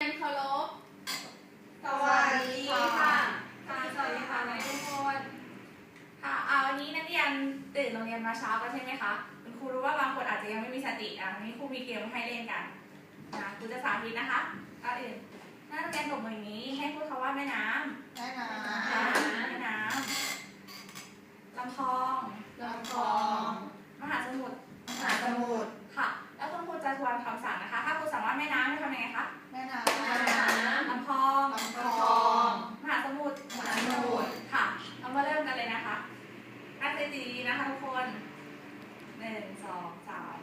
เรียนเคารพสวัสดีค่ะค่ะสวัสดีค่ะนักเรียนทุกคนค่ะอ่าวันนี้นักเรียนตื่นโรงเรียนมาเช้ากันใช่ไหมคะคุณครูรู้ว่าบางคนอาจจะยังไม่มีสติอะวันนี้ครูมีเกมให้เล่นกันนะครูจะสาธิตนะคะก่อนอื่นหน้านักเรียนตกมืออย่างนี้ให้พูดคำว่าแม่น้ำแม่น้แม่น้ำลำคลองำลำคลอง มหาสมุทร มหาสมุทร ค่ะ แล้วคุณครูจะทวนคำสั่งนะคะ ถ้าครูสั่งว่าแม่น้ำให้ทำยังไงคะ แม่น้ ลำคลองำลำคลอง มหาสมุทร มหาสมุทร ค่ะ เรามาเริ่มกันเลยนะคะตั้งใจดีๆนะคะทุกคนหนึ่งสองสาม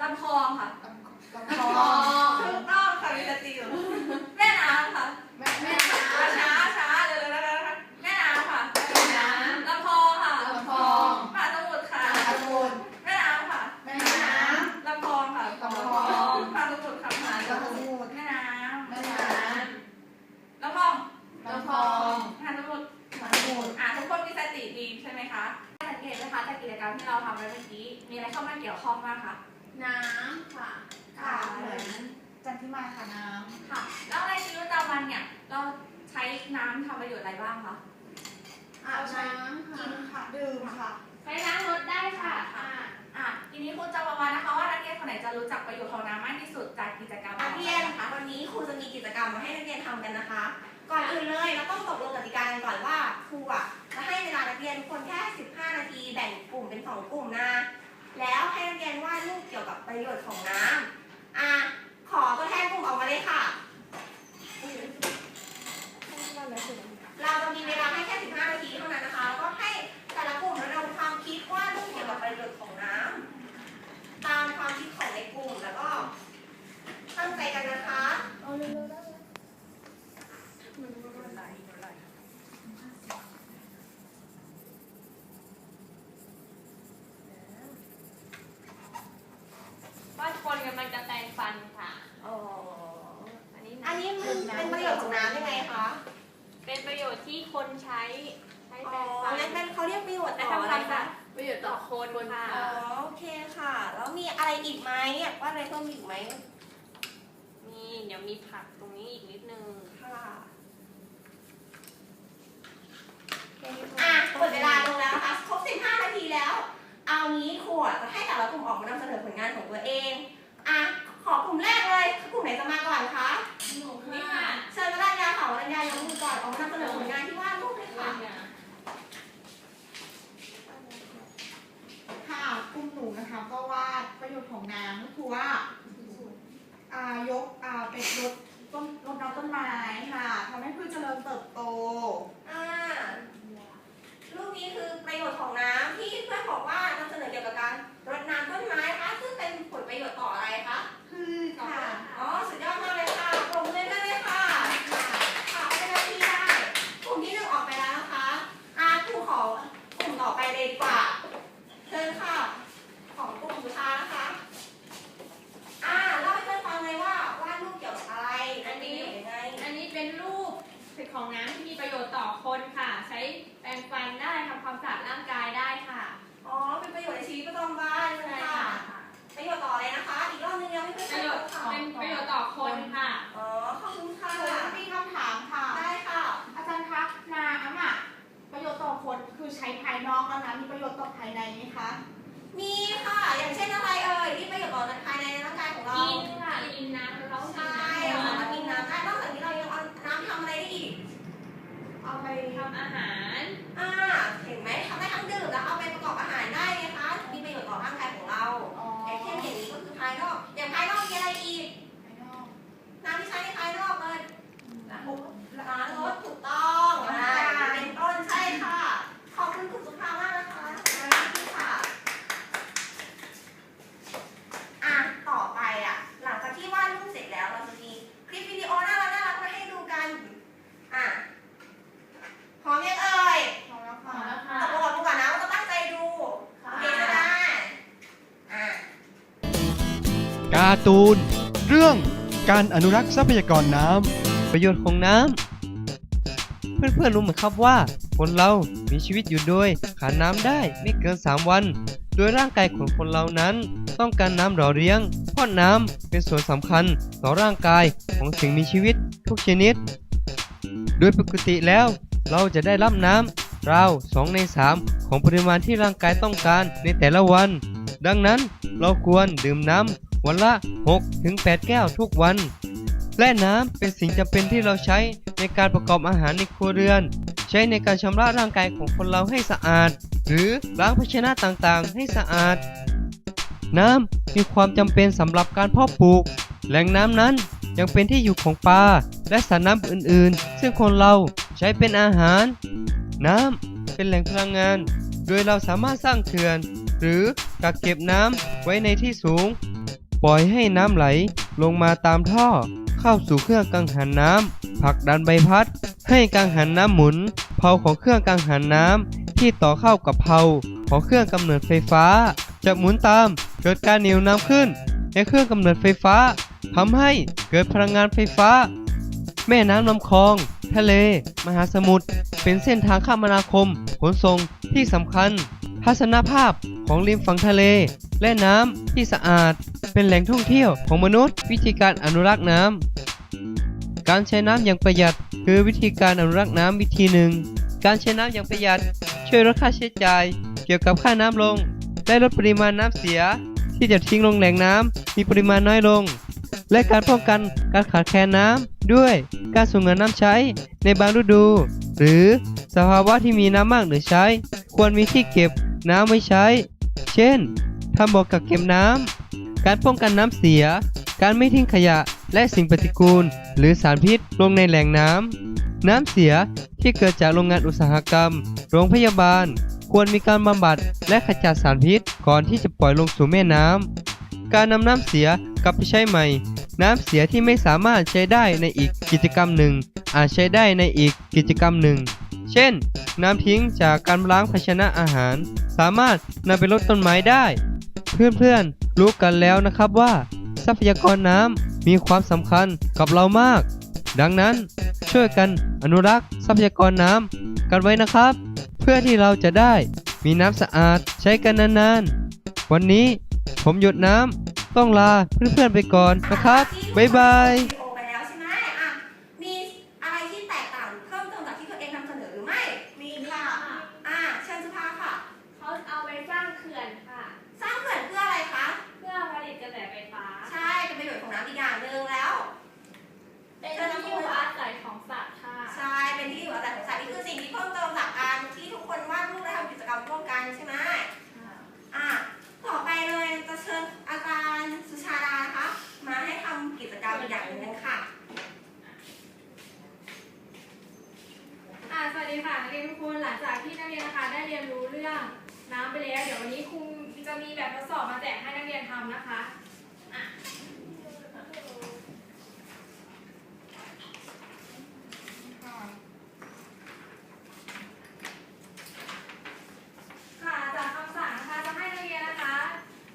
ลำคลองค่ะ ลำคลอง ถูกต้องค่ะมีสติอยู่แม่น้ำค่ะ แม่แม่ ช้า น้ำ ช้าช้าเร็วๆนะคะแม่น้ำค่ะ แม่น้ ลำคลองค่ะำลำคลอง มหาสมุทรค่ะ มหาสมุทร แม่น้ำค่ะ แม่น้ ลำคลองค่ะ ลำคลอง มหาสมุทรค่ะมหาำ ส ลำ มุทร สมุทร แม่น้ำ แม่น้ ลำคลองำลำคลอง มหาสมุทร มหาสมุทร อะทุกคน มีสติดีใช่ไหมคะสังเกตนะคะจากกิจกรรมที่เราทำไปเมื่อกี้มีอะไรเข้ามาเกี่ยวข้องบ้างคะน้ำค่ะค่ะเหมือนจันทิมาค่ะน้ค่ะ แล้วในชีวิตประจำวันเนี่ยเราใช้น้ำทำประโยชน์อะไรบ้างคะำอาบน้ำค่ะกินค่ะดื่มค่ะใช้ล้างรถได้ค่ะอ่าอะทีนี้คุณจะประมาณนะคะว่านักเรียนคนไหนจะรู้จักประโยชน์ของน้ำมากที่สุดจากกิจกรรมนักเรียนนะคะวันนี้ครูจะมีกิจกรรมมาให้นักเรียนทำกันนะคะ ก่อนอื่นเลยเราต้องตกลงกติกากันก่อนว่าครูอะจะให้เวลานักเรียนทุกคนแค่ 15 นาทีแบ่งกลุ่มเป็น 2 กลุ่มนะแล้วให้นักเรียนวาดรูปเกี่ยวกับประโยชน์ของน้ำอะขอตัวแทนกลุ่มออกมาเลยค่ะ เราจะมีเวลาให้แค่ 15 นาทีเท่านั้นนะคะ แล้วก็ให้แต่ละกลุ่มระดมความคิดวาดรูปเกี่ยวกับประโยชน์ของน้ำตามความคิดของในกลุ่มแล้วก็ตั้งใจกันนะคะ ว่าคนกำลังจะแปรงฟันค่ะ อ๋อ อันนี้อันนี้มันเป็นประโยชน์ของน้ำยังไงคะเป็นประโยชน์ที่คนใช้ใช้อ๋แปรองฟันงั้นเป็นเขาเรียกประโยชน์แต่ต่อทำอะไรความสะคะอาดประโยชน์ต่อคนค่ะอ๋อโอเคค่ะ แล้วมีอะไรอีกไหมเนี่ยว่าอะไรเพิ่มอีกไหมนี่เดี๋ยวมีผักตรงนี้อีกนิดนึงค่ะอะหมดเวลาลงแล้วนะคะครบ15นาทีแล้ว เอางี้ครูอะจะให้แต่ละกลุ่มออกมานำเสนอผลงานของตัวเองอะ ขอกลุ่มแรกเลย กลุ่มไหนจะมาก่อนคะหนูนี่ค่ะค่ะ เชิญวรัญญาค่ะวรัญญายกมือก่อนออกมานำเสนอผลงานที่วาดรูปเลยค่ะ ค่ะกลุ่มหนูนะคะก็วาดประโยชน์ของน้ำก็คือว่าอ่ายกอ่าเป็นรดต้นรดน้ำต้นไม้ค่ะทำให้พืชเจริญเติบโตายในไหมคะ มีค่ะ อย่างเช่นอะไรเอ่ยที่ประโยชน์ต่อภายในร่างกายของเรากินค่ะกินน้ำแล้วใช่กินเราน้ำสามารถกินน้ำได้นอกจากนี้เรายังเอาน้ำทำอะไรได้อีก เอาไปทำอาหาร อ่าเห็นไหมทำได้ทั้งดื่มแล้วเอาไปประกอบอาหารได้ไงคะ มีประโยชน์ต่อร่างกายของเรา อ๋อ อย่างเช่นอย่างนี้ก็คือภายนอก อย่างภายนอกมีอะไรอีก ภายนอก น้ำที่ใช้ในภายนอกเลยล้างรถถูกต้องอ่าเป็นต้นใช่ค่ะ ขอบคุณคุณสุภาพมากนะคะที่ค่ะ อะ ต่อไปอะ หลังจากที่วาดรูปเสร็จแล้วเราจะมีคลิปวิดีโอน่ารักน่ารักมาให้ดูกัน อะ พร้อมยังเอ่ย พอแล้ว พอ ค่ะ แล้ว ต ค่ะ กลงกับกูก่อนนะว่าจะตั้งใจดู โอเคใช่ไหมอะ การ์ตูน เรื่องการอนุรักษ์ทรัพยากรน้ำประโยชน์ของน้ำเพื่อนๆรู้ไหมครับว่า คนเรามีชีวิตอยู่โดยขาดน้ำได้ไม่เกิน 3 วัน โดยร่างกายของคนเรานั้น ต้องการน้ำหล่อเลี้ยงเพราะน้ำเป็นส่วนสำคัญต่อร่างกายของสิ่งมีชีวิตทุกชนิด โดยปกติแล้ว เราจะได้รับน้ำราว 2 ใน 3 ของปริมาณที่ร่างกายต้องการในแต่ละวัน ดังนั้นเราควรดื่มน้ำ วันละ 6-8 แก้วทุกวัน และน้ำเป็นสิ่งจำเป็นที่เราใช้ในการประกอบอาหารในครัวเรือน ใช้ในการชำระร่างกายของคนเราให้สะอาด หรือล้างภาชนะต่างๆ ให้สะอาด น้ำมีความจำเป็นสำหรับการเพาะปลูก แหล่งน้ำนั้นยังเป็นที่อยู่ของปลาและสัตว์น้ำอื่นๆ ซึ่งคนเราใช้เป็นอาหาร น้ำเป็นแหล่งพลังงาน โดยเราสามารถสร้างเขื่อน หรือกักเก็บน้ำไว้ในที่สูง ปล่อยให้น้ำไหลลงมาตามท่อ เข้าสู่เครื่องกังหันน้ำผลักดันใบพัด ให้กังหันน้ำหมุนเผาของเครื่องกังหันน้ำที่ต่อเข้ากับเผาของเครื่องกำเนิดไฟฟ้า จะหมุนตามเกิดการเหนียวน้ำขึ้น ในเครื่องกำเนิดไฟฟ้าทำให้เกิดพลังงานไฟฟ้า แม่น้ำลำคลอง ทะเล มหาสมุทรเป็นเส้นทางคมนาคมขนส่งที่สำคัญ ทัศนภาพของริมฝั่งทะเล และน้ำที่สะอาด เป็นแหล่งท่องเที่ยวของมนุษย์ วิธีการอนุรักษ์น้ำการใช้น้ำอย่างประหยัด คือวิธีการอนุรักษ์น้ำวิธีหนึ่ง การใช้น้ำอย่างประหยัด ช่วยลดค่าใช้จ่าย เกี่ยวกับค่าน้ำลง และลดปริมาณน้ำเสีย ที่จะทิ้งลงแหล่งน้ำมีปริมาณน้อยลง และการป้องกันการขาดแคลนน้ำด้วยการส่งเงินน้ำใช้ในบางฤดู หรือสภาวะที่มีน้ำมากเหลือใช้ ควรมีที่เก็บ น้ำไว้ใช้ เช่นทำบ่อกักเก็บน้ำ การป้องกันน้ำเสีย การไม่ทิ้งขยะและสิ่งปฏิกูล หรือสารพิษลงในแหล่งน้ำ น้ำเสียที่เกิดจากโรงงานอุตสาหกรรม โรงพยาบาล ควรมีการบำบัดและขจัดสารพิษก่อนที่จะปล่อยลงสู่แม่น้ำ การนำน้ำเสียกลับไปใช้ใหม่ น้ำเสียที่ไม่สามารถใช้ได้ในอีกกิจกรรมหนึ่ง อาจใช้ได้ในอีกกิจกรรมหนึ่ง เช่น น้ำทิ้งจากการล้างภาชนะอาหาร สามารถนำไปรดต้นไม้ได้ เพื่อนๆรู้กันแล้วนะครับว่า ทรัพยากรน้ำมีความสำคัญกับเรามาก ดังนั้นช่วยกันอนุรักษ์ทรัพยากรน้ำกันไว้นะครับ เพื่อที่เราจะได้มีน้ำสะอาดใช้กันนานๆ วันนี้ผมหยดน้ำต้องลาเพื่อนๆไปก่อนนะครับ บ๊ายบาย ค่ะสร้างเขื่อนเพื่ออะไรคะ เพื่อผลิตกระแสไฟฟ้าใช่ เป็นประโยชน์ของน้ำอีกอย่างหนึ่งแล้ว เป็นที่อยู่อาศัยของสัตว์ค่ะใช่ เป็นที่อยู่อาศัยของสัตว์นี่คือสิ่งที่เพิ่มเติมจากการที่ทุกคนวาดรูปและทำกิจกรรมร่วมกันใช่ไหมอะต่อไปเลยจะเชิญอาจารย์สุชาดานะคะมาให้ทำกิจกรรมอีกอย่างหนึ่งกันค่ะอ่าสวัสดีค่ะนักเรียนทุกคนหลังจากที่นักเรียนนะคะได้เรียนรู้เรื่อง น้ำไปแล้ว เดี๋ยววันนี้ครูจะมีแบบทดสอบมาแจกให้นักเรียนทำนะคะอะค่ะจากคำสั่งนะคะจะให้นักเรียนนะคะ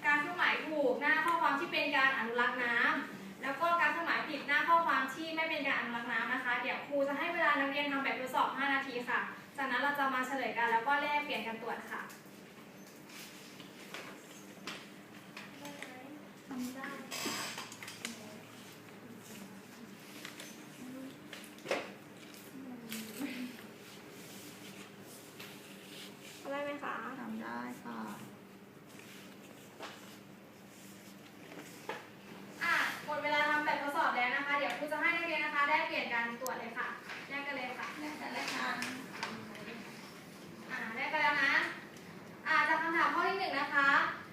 การเครื่องหมายถูกหน้าข้อความที่เป็นการอนุรักษ์น้ำแล้วก็การเครื่องหมายผิดหน้าข้อความที่ไม่เป็นการอนุรักษ์น้ำนะคะ เดี๋ยวครูจะให้เวลานักเรียนทำแบบทดสอบ 5 นาทีค่ะ จากนั้นเราจะมาเฉลยกันแล้วก็แลกเปลี่ยนกันตรวจค่ะ ได้ไหมคะ ทำได้ค่ะ อะหมดเวลาทำแบบทดสอบแล้วนะคะ เดี๋ยวครูจะให้นักเรียนนะคะ ได้เปลี่ยนการตรวจเลยค่ะแยกกันเลยค่ะแยกกันเลยค่ะ อ่าได้กันแล้วนะ อ่าจากคำถามข้อที่หนึ่งนะคะ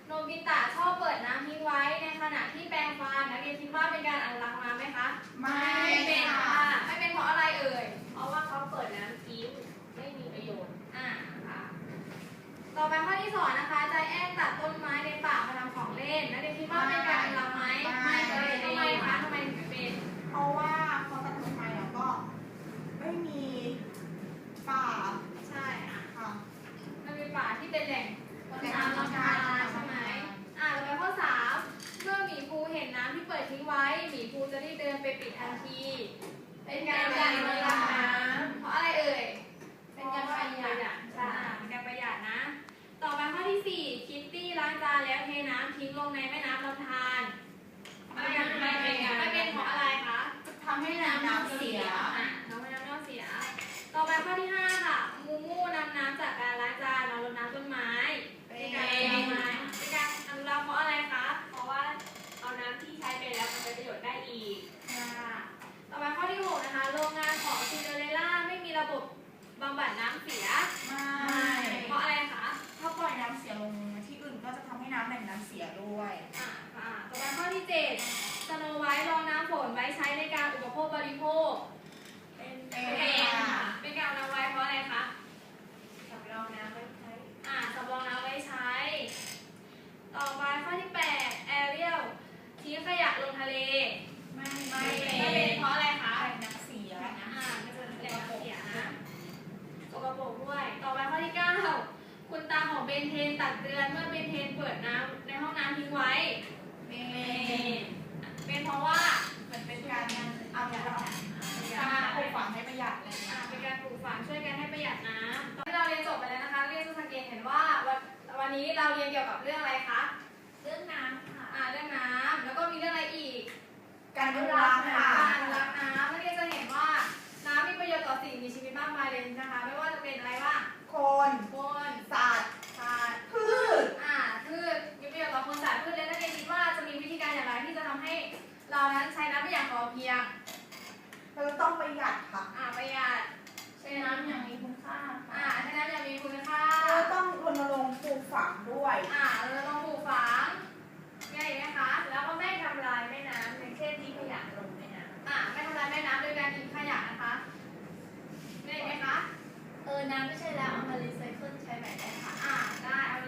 โนบิตะชอบเปิดน้ำทิ้งไว้ในขณะที่แปรงฟันนักเรียนคิด ว่าเป็นการอนุรักษ์น้ำไหมคะ ไม่เป็นค่ะค่ะ ไม่เป็นเพราะอะไรเอ่ย เพราะว่าเขาเปิดน้ำทิ้งไม่มีประโยชน์ อ่าค่ะ ต่อไปข้อที่สองนะคะใจแอนตัดต้นไม้ในป่ามาทำของเล่นนักเรียนคิดว่าเป็นการอนุรักษ์ไหมไม่เลยทำไมคะทำไมถึงเป็น เพราะว่าพอตัดต้นไม้แล้วก็ ไม่มีป่า ใช่อะ ค่ะ มันเป็นป่าที่เป็นแหล่ง แหล่ง น้ำ ธรรม ลำ ชา ธาร ติ ใช่ไหมอ่าต่อไปข้อสามเมื่อหมีภูเห็นน้ำที่เปิดทิ้งไว้หมีภูจะรีบเดิน ไปปิดทันที เป็นการอนุรักษ์น้ำเพราะไรเอ่ย เป็นการประหยัด ใช่เป็นการประหยัดนะ ต่อไปข้อที่สี่คิตตี้ล้างจานแล้วเทน้ำทิ้งลงในแม่น้ำลำธาร เอ่าอ่าต่อไปข้อที่เจ็ดสโนไว้รองน้ำฝนไว้ใช้ในการอุปโภคบริโภค เป็น เป็น เป็น ค่ะ เป็นการเอาน้ำไว้เพราะอะไรคะ สำรองน้ำไว้ใช้ อ่าสำรองน้ำไว้ใช้ ต่อไปข้อที่แปดแอเรียลทิ้งขยะลงทะเล ไม่ ไม่ ไม่ เป็น เป็น เพราะอะไรคะ แหล่งน้ำเสีย อ่าไม่เป็นแหล่งน้ำเสียนะสกปรกด้วย ต่อไปข้อที่เก้าคุณตาของเบนเทนตักเตือนเมื่อเบนเทนเปิดน้ำในห้องน้ำทิ้งไว้ เป็น เป็นเพราะว่า มันเป็นการเอาอย่างเราการปลูกฝังให้ประหยัดอะไรอย่างเงี้ย อ่า เป็นการปลูกฝังช่วยกันให้ประหยัดน้ำตอนที่เราเรียนจบไปแล้วนะคะเรียนจะสังเกตเห็นว่าวันวันนี้เราเรียนเกี่ยวกับเรื่องอะไรคะเรื่องน้ำค่ะอ่าเรื่องน้ำแล้วก็มีเรื่องอะไรอีก การดูแลค่ะ การอนุรักษ์น้ำนักเรียนจะเห็นว่าน้ำมีประโยชน์ต่อสิ่งมีชีวิตมากมายเลยนะคะ ไม่ว่าจะเป็นอะไรบ้างคนคนสัตว์สัตว์พืชอ่าพืชมีประโยชน์ต่อคนสัตว์พืชและนักเรียนคิดว่าจะมีวิธีการอย่างไรที่จะทำให้เรานั้นใช้น้ำได้อย่างพอเพียงเราต้องประหยัดค่ะอ่าประหยัด ใช้น้ำอย่างมีคุณค่าอ่าใช้น้ำอย่างมีคุณค่าเราต้องรณรงค์ปลูกฝังด้วย อ่าเราต้องปลูกฝังมีอะไรอีกไหมคะ แล้วก็ไม่ทำลายแม่น้ำอย่างเช่นทิ้งขยะลงแม่น้ำอ่าไม่ทำลายแม่น้ำโดยการทิ้งขยะนะคะมีอะไรอีกไหมคะ เออ น้ำไม่ใช่แล้วเอามารีไซเคิลใช้ใหม่ได้ค่ะ อ่าได้เอา